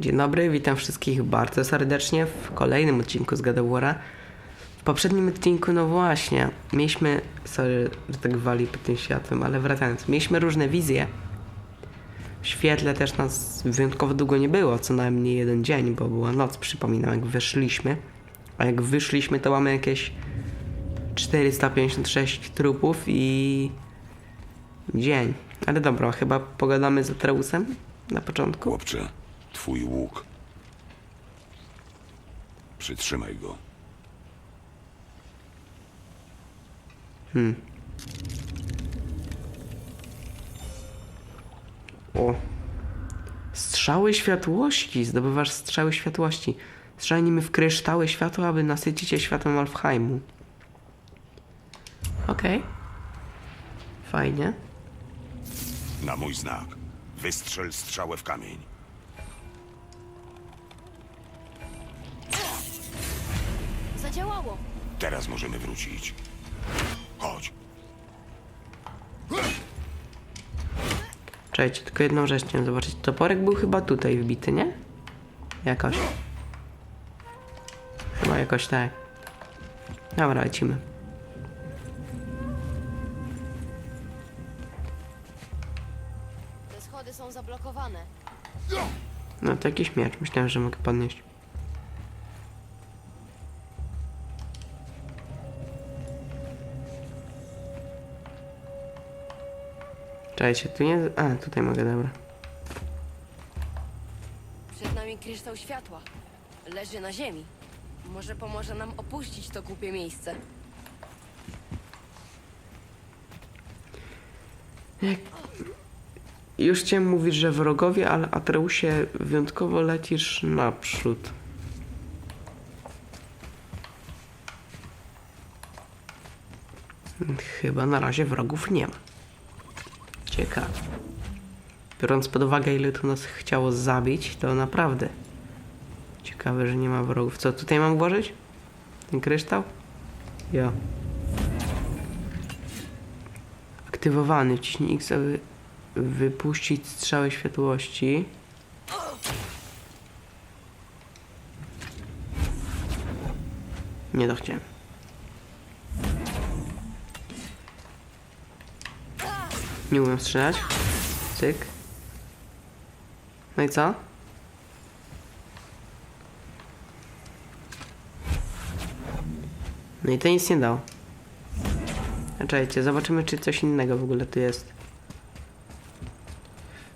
Dzień dobry, witam wszystkich bardzo serdecznie w kolejnym odcinku z God of War'a. W poprzednim odcinku, no właśnie, mieliśmy, sorry, że tak wali pod tym światłem, ale wracając, mieliśmy różne wizje. W świetle też nas wyjątkowo długo nie było, co najmniej jeden dzień, bo była noc, przypominam, jak wyszliśmy. A jak wyszliśmy, to mamy jakieś 456 trupów i dzień. Ale dobra, chyba pogadamy z Atreusem na początku. Chłopcze, twój łuk. Przytrzymaj go. O. Strzały światłości. Zdobywasz strzały światłości. Strzelaj nimi w kryształy światła, aby nasycić je światłem Alfheimu. Okej. Fajnie. Na mój znak. Wystrzel strzałę w kamień. Teraz możemy wrócić. Chodź. Czekajcie, tylko jedną rzecz chciałem zobaczyć. Toporek był chyba tutaj wbity, nie? Jakoś. Chyba jakoś tak. Dobra, lecimy. Te schody są zablokowane. No to jakiś miecz. Myślałem, że mogę podnieść. Czekajcie, tu nie... A, tutaj mogę, dobra. Przed nami kryształ światła. Leży na ziemi. Może pomoże nam opuścić to głupie miejsce. Już chciałem mówić, że wrogowie, ale Atreusie wyjątkowo lecisz naprzód. Chyba na razie wrogów nie ma. Ciekawe. Biorąc pod uwagę, ile tu nas chciało zabić, to naprawdę ciekawe, że nie ma wrogów. Co tutaj mam włożyć? Ten kryształ? Ja. Aktywowany. Wciśnij X, aby wypuścić strzałę światłości. Nie to chciałem. Nie umiem strzelać. Cyk. No i co? No i to nic nie dało. Czekajcie, zobaczymy czy coś innego w ogóle tu jest.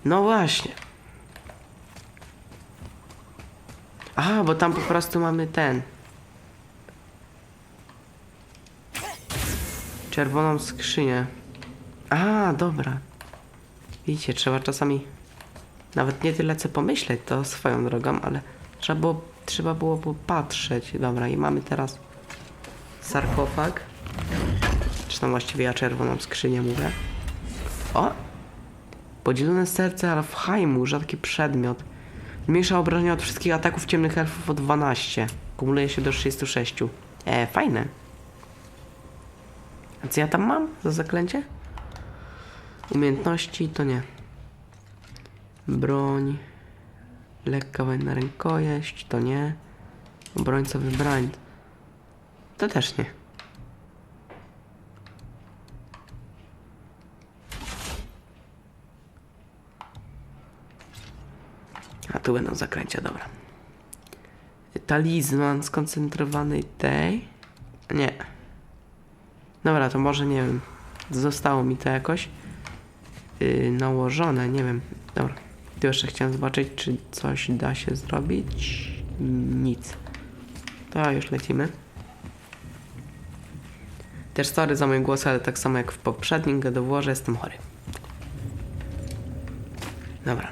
No właśnie. A, bo tam po prostu mamy ten. Czerwoną skrzynię. A, dobra. Widzicie, trzeba czasami nawet nie tyle co pomyśleć, to swoją drogą, ale trzeba było, trzeba było popatrzeć. Dobra, i mamy teraz sarkofag. Tam właściwie ja czerwoną skrzynię mówię. O! Podzielone serce Alfheimu, rzadki przedmiot. Zmniejsza obrażenia od wszystkich ataków ciemnych elfów o 12. Kumuluje się do 36. E, fajne. A co ja tam mam za zaklęcie? Umiejętności to nie. Broń. Lekka wojna rękojeść to nie. Obrońca wybrań. To też nie. A tu będą zakręcia, dobra. Talizman skoncentrowanej tej. Nie. Dobra, to może nie wiem. Zostało mi to jakoś yy, nałożone, nie wiem. Dobra. Tu jeszcze chciałem zobaczyć, czy coś da się zrobić. Nic. To już lecimy. Też sorry za mój głos, ale tak samo jak w poprzednim gadoworze jestem chory. Dobra.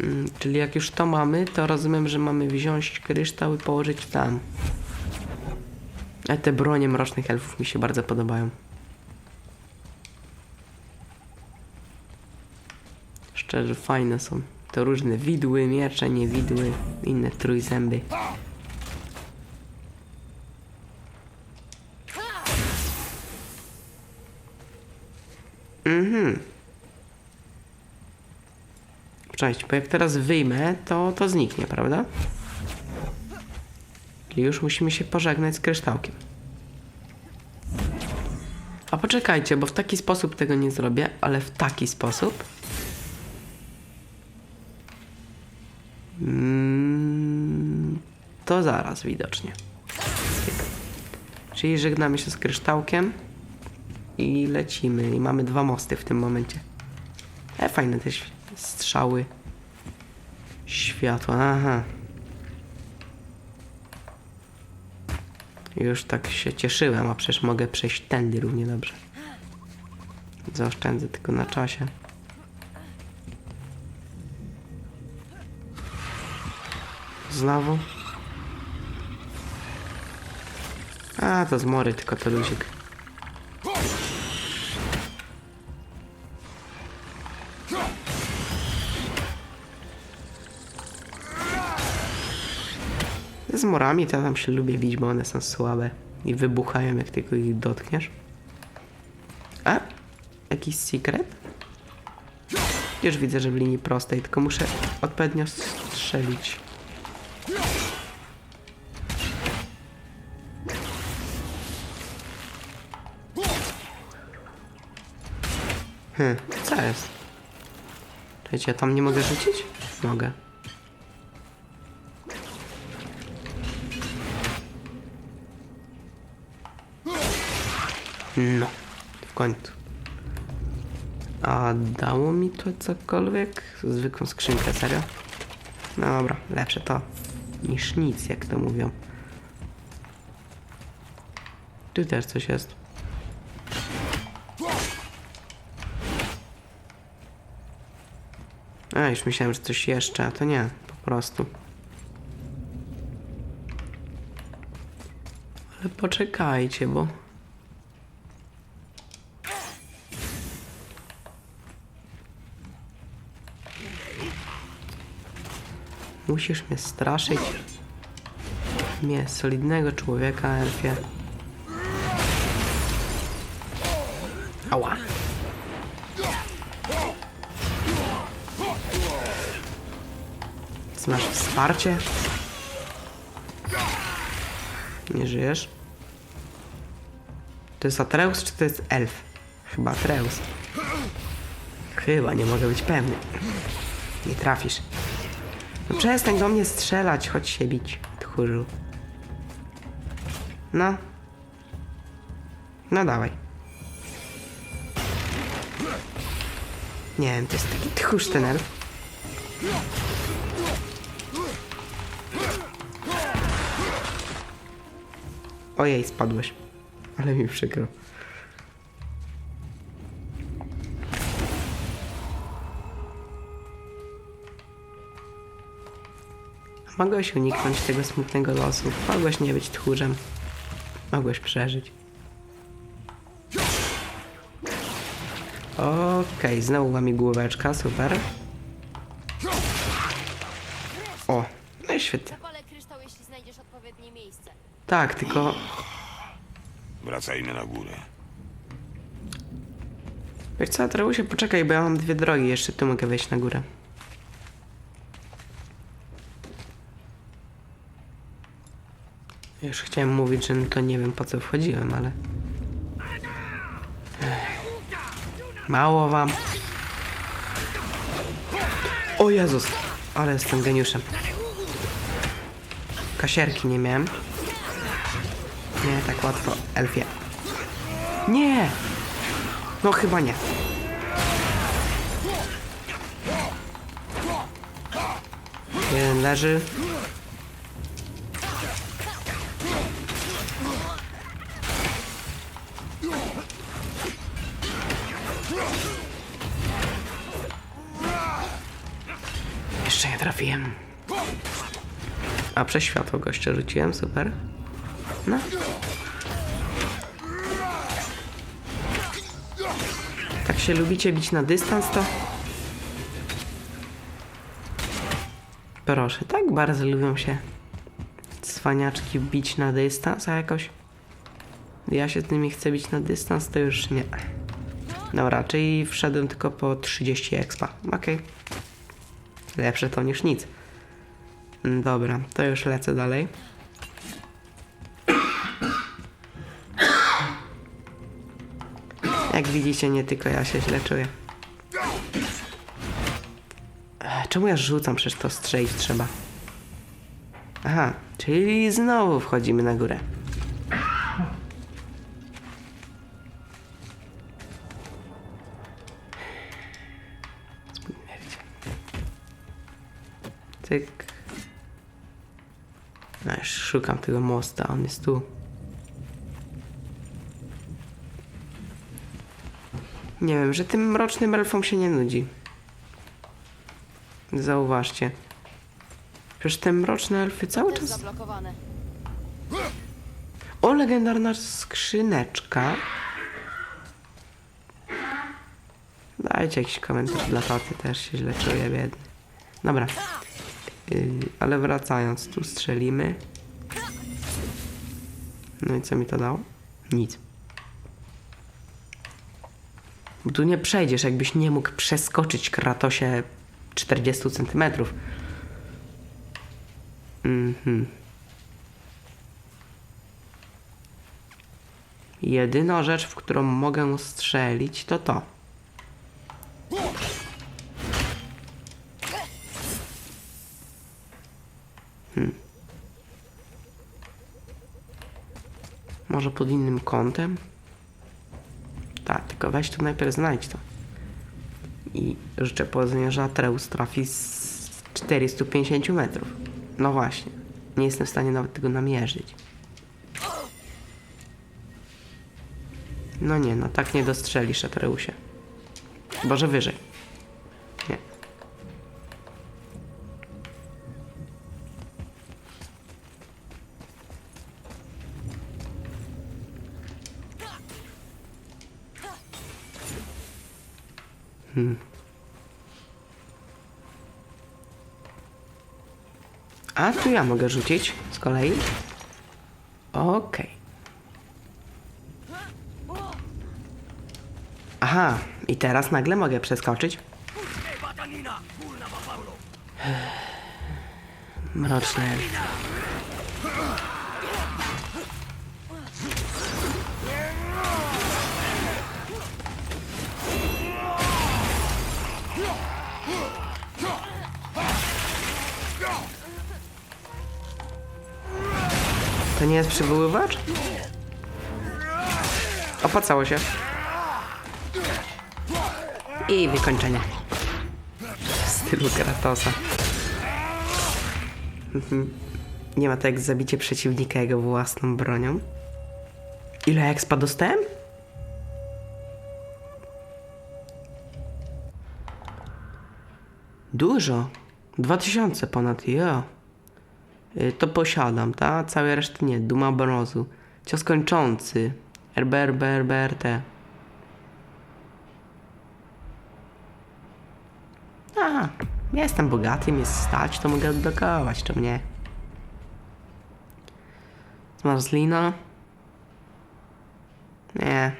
Mm, Czyli jak już to mamy, to rozumiem, że mamy wziąć kryształ i położyć tam. A te bronie mrocznych elfów mi się bardzo podobają. Szczerze, fajne są. To różne widły, miecze, niewidły, inne trójzęby. Mhm. Cześć, bo jak teraz wyjmę, to to zniknie, prawda? Czyli już musimy się pożegnać z kryształkiem. A poczekajcie, bo w taki sposób tego nie zrobię, ale w taki sposób. To zaraz widocznie. Czyli żegnamy się z kryształkiem i lecimy. I mamy dwa mosty w tym momencie. E, fajne te strzały. Światła, aha. Już tak się cieszyłem, a przecież mogę przejść tędy równie dobrze. Zaoszczędzę tylko na czasie. Znowu. A, to zmory, tylko to luzik. Z morami to tam się lubię bić, bo one są słabe i wybuchają jak tylko ich dotkniesz. A? Jakiś secret? Już widzę, że w linii prostej, tylko muszę odpowiednio strzelić. Hm, co jest? Czekajcie, ja tam nie mogę rzucić? Mogę. No, w końcu. A dało mi to cokolwiek? Zwykłą skrzynkę, serio? No dobra, lepsze to niż nic, jak to mówią. Tu też coś jest. Już myślałem, że coś jeszcze, a to nie, po prostu. Ale poczekajcie, bo... Musisz mnie straszyć. Mnie, solidnego człowieka, Elfie. Wsparcie? Nie żyjesz? To jest Atreus, czy to jest elf? Chyba Atreus. Chyba, nie mogę być pewny. Nie trafisz. No przestań do mnie strzelać, chodź się bić, tchórzu. No. No dawaj. Nie wiem, to jest taki tchórz ten elf. Ojej, spadłeś. Ale mi przykro. Mogłeś uniknąć tego smutnego losu. Mogłeś nie być tchórzem. Mogłeś przeżyć. Okej, znowu łamigłóweczka, super. O, no i świetnie. Miejsce. Tak, tylko Wracajmy na górę. Wiesz co, Atreusie, poczekaj, bo ja mam dwie drogi, jeszcze tu mogę wejść na górę. Już chciałem mówić, że no to nie wiem po co wchodziłem, ale... Ech. Mało wam. O Jezus, ale jestem geniuszem. Kasierki nie miałem. Nie, tak łatwo, Elfie. Nie! No chyba nie. Jeden leży. Jeszcze nie trafiłem. A przez światło gościa rzuciłem, super. No. Tak się lubicie bić na dystans, to... Proszę, tak bardzo lubią się cwaniaczki bić na dystans, a jakoś... Ja się z nimi chcę bić na dystans, to już nie. Dobra, czyli wszedłem tylko po 30 expa. Okej. Lepsze to niż nic. Dobra, to już lecę dalej. Jak widzicie, nie tylko ja się źle czuję. Ech, Czemu ja rzucam? Przecież to strzelić trzeba. Aha, czyli znowu wchodzimy na górę. Szukam tego mosta, on jest tu. Nie wiem, że tym mrocznym elfom się nie nudzi. Zauważcie. Przecież te mroczne elfy cały czas... zablokowane. O, legendarna skrzyneczka. Dajcie jakiś komentarz dla taty, też się źle czuję, biedny. Dobra. Yy, ale wracając, tu strzelimy. No i co mi to dało? Nic. Bo tu nie przejdziesz, jakbyś nie mógł przeskoczyć Kratosie 40 centymetrów. Mhm. Jedyna rzecz, w którą mogę strzelić, to to. Hmm. Może pod innym kątem? Tak, tylko weź tu najpierw znajdź to. I życzę powodzenia, że Atreus trafi z 450 metrów. No właśnie. Nie jestem w stanie nawet tego namierzyć. No nie, no tak nie dostrzelisz, Atreusie. Chyba, że wyżej. Hmm. A tu ja mogę rzucić z kolei. Okej. Aha, i teraz nagle mogę przeskoczyć. Mroczne. To nie jest przywoływacz? Opłacało się. I wykończenie. W stylu Kratosa. Mhm. Nie ma tak jak zabicie przeciwnika jego własną bronią. Ile expa dostałem? Dużo. 2000 ponad, jo. Y, To posiadam, ta? Całe reszty nie. Duma brązu. Cios kończący. RB, RB, RB, RT. A, jestem bogaty, jest stać, to mogę odblokować, czemu nie? Zmarzlina? Nie.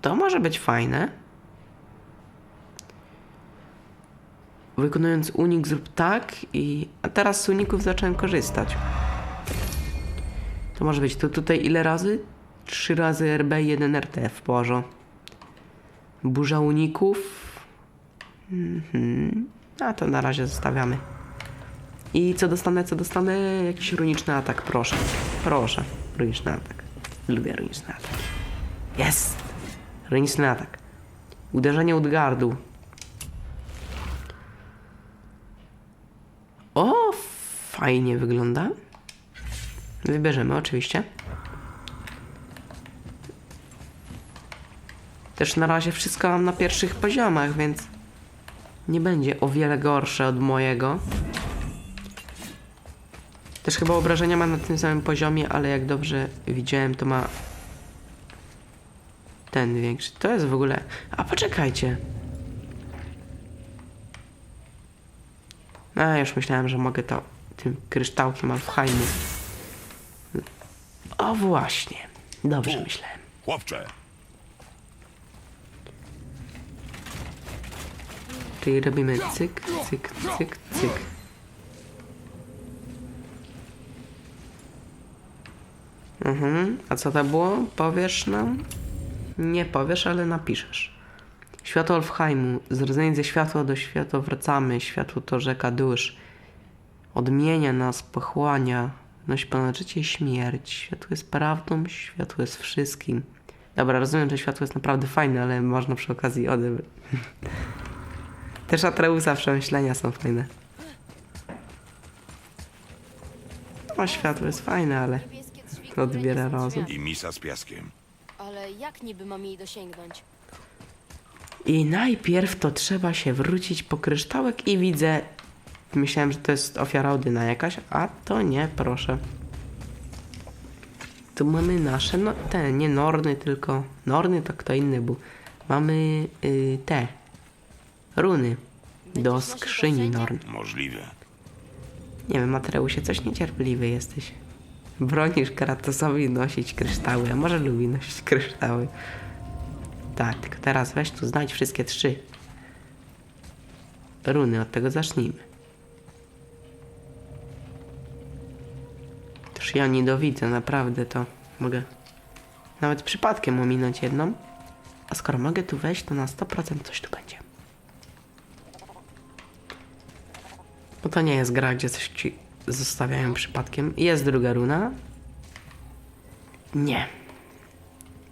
To może być fajne. Wykonując unik zrób tak i... A teraz z uników zacząłem korzystać. To może być to tutaj ile razy? Trzy razy RB i 1 RT w porządku. Burza uników. Mhm. A to na razie zostawiamy. I co dostanę, co dostanę? Jakiś runiczny atak, proszę. Proszę. Runiczny atak. Lubię runiczny atak. Jest! Runiczny atak. Uderzenie od gardu. O, fajnie wygląda. Wybierzemy oczywiście. Też na razie wszystko mam na pierwszych poziomach, więc nie będzie o wiele gorsze od mojego. Też chyba obrażenia ma na tym samym poziomie, ale jak dobrze widziałem, to ma ten większy. To jest w ogóle... A poczekajcie. A, już myślałem, że mogę to tym kryształkiem Alfheimu. O właśnie. Dobrze myślałem. Chłopcze, Czyli robimy cyk, cyk, cyk, cyk. Mhm. A co to było? Powiesz nam? Nie powiesz, ale napiszesz. Światło Alfheimu. Zrodzenie ze światła do światła wracamy. Światło to rzeka dusz. Odmienia nas, pochłania. Nosi ponad życie i śmierć. Światło jest prawdą, światło jest wszystkim. Dobra, rozumiem, że światło jest naprawdę fajne, ale można przy okazji odebrać. Też Atreusa przemyślenia są fajne. No, światło jest fajne, ale Niebieskie drzwi, które odbiera nie są rozum. drzwiami. I misa z piaskiem. Ale jak niby mam jej dosięgnąć? I najpierw to trzeba się wrócić po kryształek i widzę... Myślałem, że to jest ofiara Odyna jakaś, a to nie, proszę. Tu mamy nasze, no te, nie Norny, tylko... Norny to kto inny był. Mamy y, te... Runy. Do skrzyni? Norn. Możliwe. Nie wiem, Matreusie, coś niecierpliwy jesteś. Bronisz Kratosowi nosić kryształy, a może lubi nosić kryształy. Tak, tylko teraz weź tu znajdź wszystkie trzy. Runy, od tego zacznijmy. Też ja nie dowidzę, naprawdę to mogę nawet przypadkiem ominąć jedną. A skoro mogę tu wejść, to na 100% coś tu będzie. Bo to nie jest gra, gdzie coś ci zostawiają przypadkiem. Jest druga runa. Nie.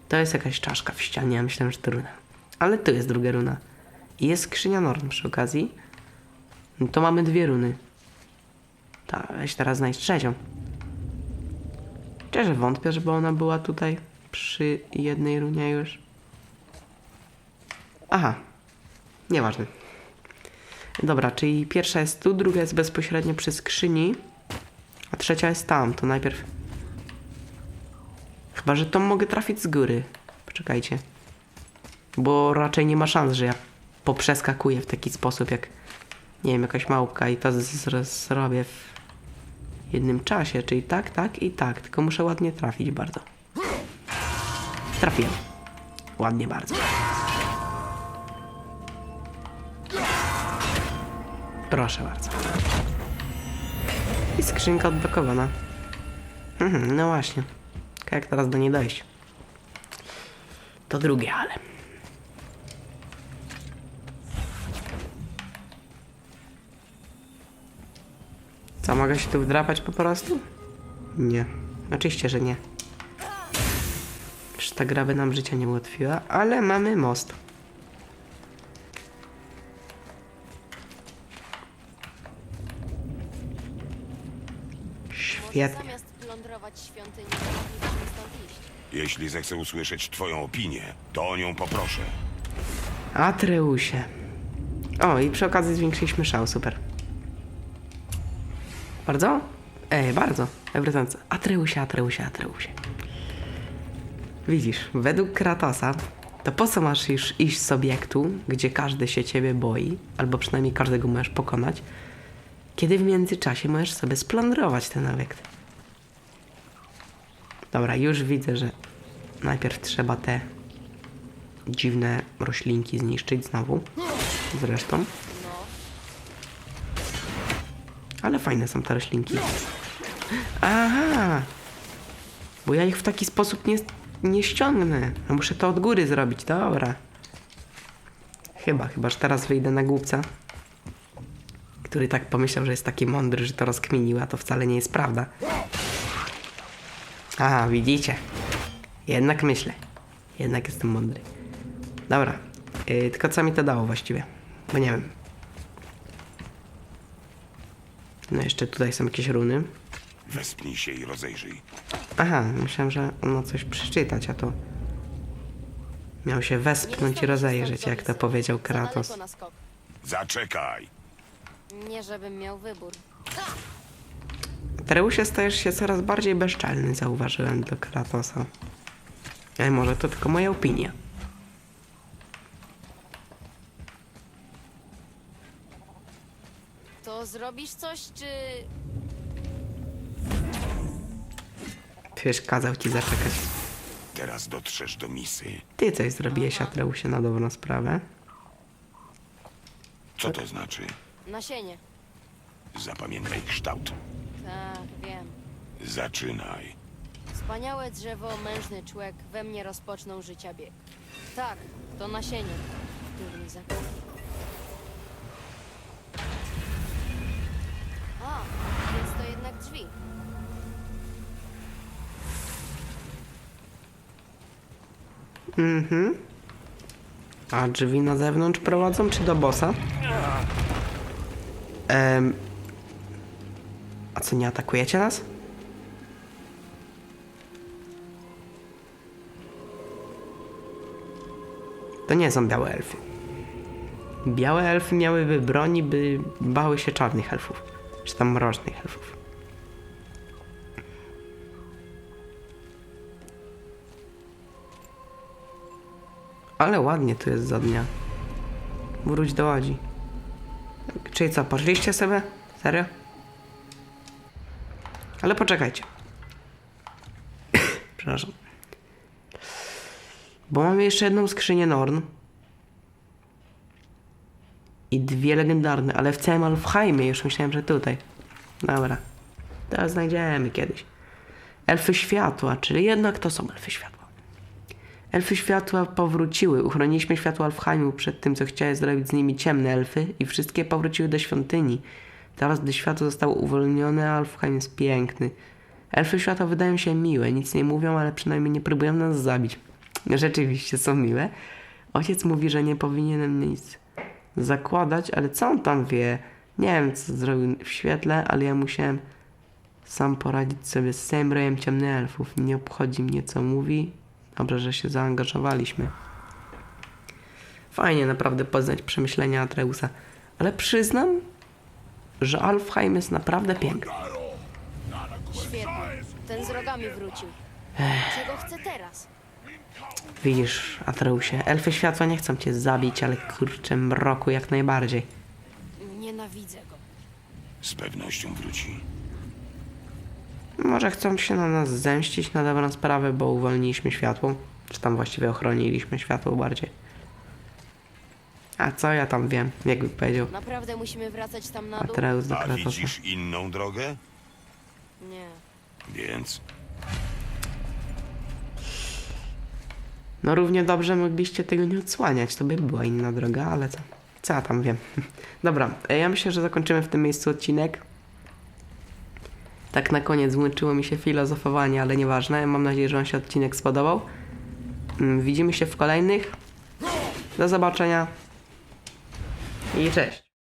To jest jakaś czaszka w ścianie, ja myślałem, że to runa. Ale tu jest druga runa. I jest skrzynia norm przy okazji. No to mamy dwie runy. Ta, weź teraz znajdź trzecią. Szczerze wątpię, żeby ona była tutaj przy jednej runie już. Aha. Nieważne. Dobra, czyli pierwsza jest tu, druga jest bezpośrednio przy skrzyni, a trzecia jest tam. To najpierw. Chyba, że to mogę trafić z góry. Poczekajcie. Bo raczej nie ma szans, że ja poprzeskakuję w taki sposób, jak nie wiem, jakaś małpka i to zrobię w jednym czasie, czyli tak, tak i tak. Tylko muszę ładnie trafić bardzo. Trafiłem. Ładnie bardzo. Proszę bardzo. I skrzynka odblokowana. Mhm, no właśnie. Tylko Jak teraz do niej dojść? To drugie, ale. Co, mogę się tu wdrapać po prostu? Nie. Oczywiście, że nie. Przecież ta gra by nam życia nie ułatwiła, ale mamy most. Świetnie. zamiast plądrować świątynię, moglibyśmy stąd iść. Jeśli zechcę usłyszeć twoją opinię, to o nią poproszę. Atreusie. O, i przy okazji zwiększyliśmy szał, super. Bardzo? Ej, bardzo. Everything. Atreusie, Atreusie, Atreusie. Widzisz, według Kratosa, to po co masz już iść z obiektu, gdzie każdy się ciebie boi, albo przynajmniej każdego możesz pokonać, kiedy w międzyczasie możesz sobie splądrować ten obiekt. Dobra, już widzę, że najpierw trzeba te dziwne roślinki zniszczyć znowu. Zresztą. Ale fajne są te roślinki. Aha! Bo ja ich w taki sposób nie, nie ściągnę. Ja muszę to od góry zrobić, dobra. Chyba, chyba, że teraz wyjdę na głupca. Który tak pomyślał, że jest taki mądry, że to rozkminił, a to wcale nie jest prawda. Aha, widzicie. Jednak myślę. Jednak jestem mądry. Dobra. Yy, tylko co mi to dało właściwie? Bo nie wiem. No jeszcze tutaj są jakieś runy. Wespnij się i rozejrzyj. Aha, myślałem, że on ma coś przeczytać, a to... Miał się Nie wespchnąć i rozejrzeć, jak to powiedział Kratos. Zaczekaj! Nie, żebym miał wybór. Tereusie stajesz się coraz bardziej bezczelny, zauważyłem do Kratosa. Ale może to tylko moja opinia. To zrobisz coś, czy... Przecież kazał ci zaczekać. Teraz dotrzesz do misy. Ty coś zrobiłeś, Atreusie, na dobrą sprawę. Co to znaczy? Nasienie. Zapamiętaj kształt. Tak, wiem. Zaczynaj. Wspaniałe drzewo, mężny człowiek we mnie rozpoczną życia bieg. Tak, to nasienie. Durniza. A, jednak drzwi. Mhm. A drzwi na zewnątrz prowadzą, czy do bossa? Em, a co, nie atakujecie nas? To nie są białe elfy. Białe elfy miałyby broni, by bały się czarnych elfów. Czy tam mrocznych elfów. Ale ładnie tu jest za dnia. Wróć do łodzi. Czyli co, poszliście sobie? Serio? Ale poczekajcie. Przepraszam. Bo mamy jeszcze jedną skrzynię Norn. I dwie legendarne, ale w całym Alfheimie już myślałem, że tutaj. Dobra. To znajdziemy kiedyś. Elfy światła, czyli jednak to są elfy światła. Elfy światła powróciły. Uchroniliśmy światło Alfheimu przed tym, co chciały zrobić z nimi ciemne elfy i wszystkie powróciły do świątyni. Teraz, gdy światło zostało uwolnione, Alfheim jest piękny. Elfy światła wydają się miłe, nic nie mówią, ale przynajmniej nie próbują nas zabić. Rzeczywiście są miłe. Ojciec mówi, że nie powinienem nic zakładać, ale co on tam wie? Nie wiem, co zrobił w świetle, ale ja musiałem sam poradzić sobie z całym rojem ciemnych elfów. Nie obchodzi mnie, co mówi. Dobrze, że się zaangażowaliśmy. Fajnie naprawdę poznać przemyślenia Atreusa. Ale przyznam, że Alfheim jest naprawdę piękny. Świetnie. Ten z rogami wrócił. Czego chce teraz? Widzisz, Atreusie, elfy światła nie chcą cię zabić, ale kurczę mroku jak najbardziej. Nienawidzę go. Z pewnością wróci. Może chcą się na nas zemścić na dobrą sprawę, bo uwolniliśmy światło. Czy tam właściwie ochroniliśmy światło bardziej. A co ja tam wiem, jakby powiedział Naprawdę musimy wracać tam na dół? Atreus do A Kratosa. widzisz inną drogę? Nie. Więc No równie dobrze mogliście tego nie odsłaniać, to by była inna droga, ale co? Co ja tam wiem? Dobra, ja myślę, że zakończymy w tym miejscu odcinek. Tak na koniec włączyło mi się filozofowanie, ale nieważne. Mam nadzieję, że Wam się odcinek spodobał. Mm, Widzimy się w kolejnych. Do zobaczenia. I cześć.